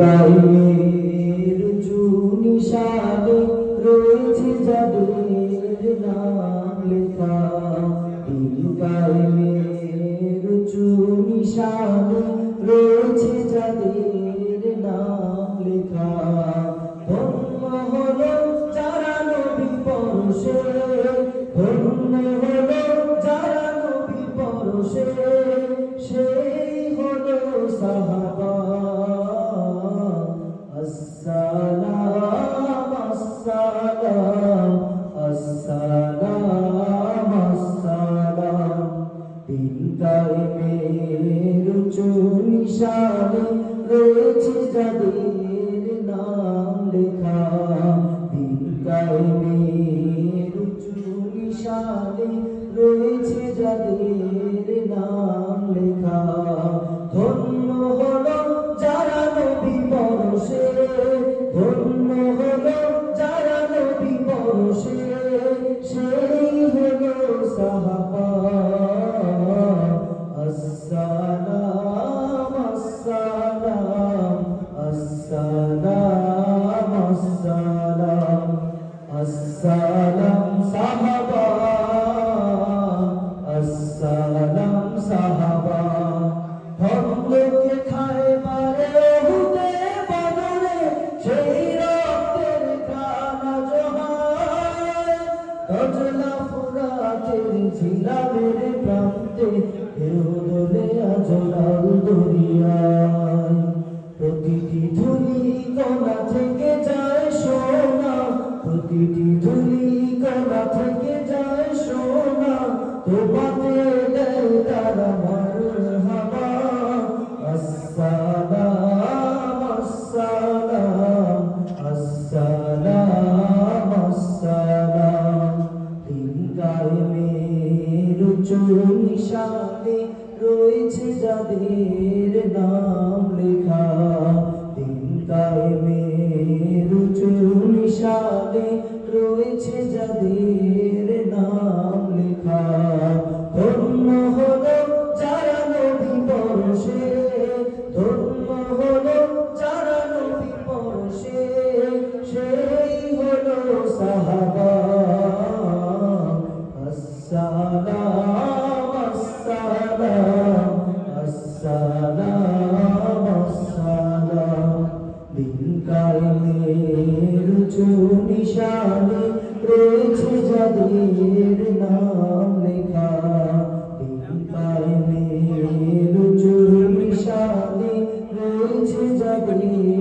কায়েমের জুনি সাদে রয়েছে জাদুর নাম লেখা। দিন জুনি সাদে আসসালাম সালাম। দিন কায়েমের উঁচু নিশানে রয়েছে যাদের নাম লেখা। দিন কায়েমের আসসালাম সাহাবা আসসালাম সাহাবা। ভক্তকে খায় মারে হুদে বদলে সেই রক্তের কানা জোহার। দজলা ফুরাতের ঝিলামের প্রান্তে, কেউ দোলে আজলাল দরিয়ায় নিশানে রয়েছে যাদের নাম লেখা দিন কায়েমের উঁচু নিশানে রয়েছে যাদের কায়েমের উঁচু নিশানে রয়েছে যাদের নাম লেখা। কায়েমের উঁচু নিশানে রয়েছে যাদের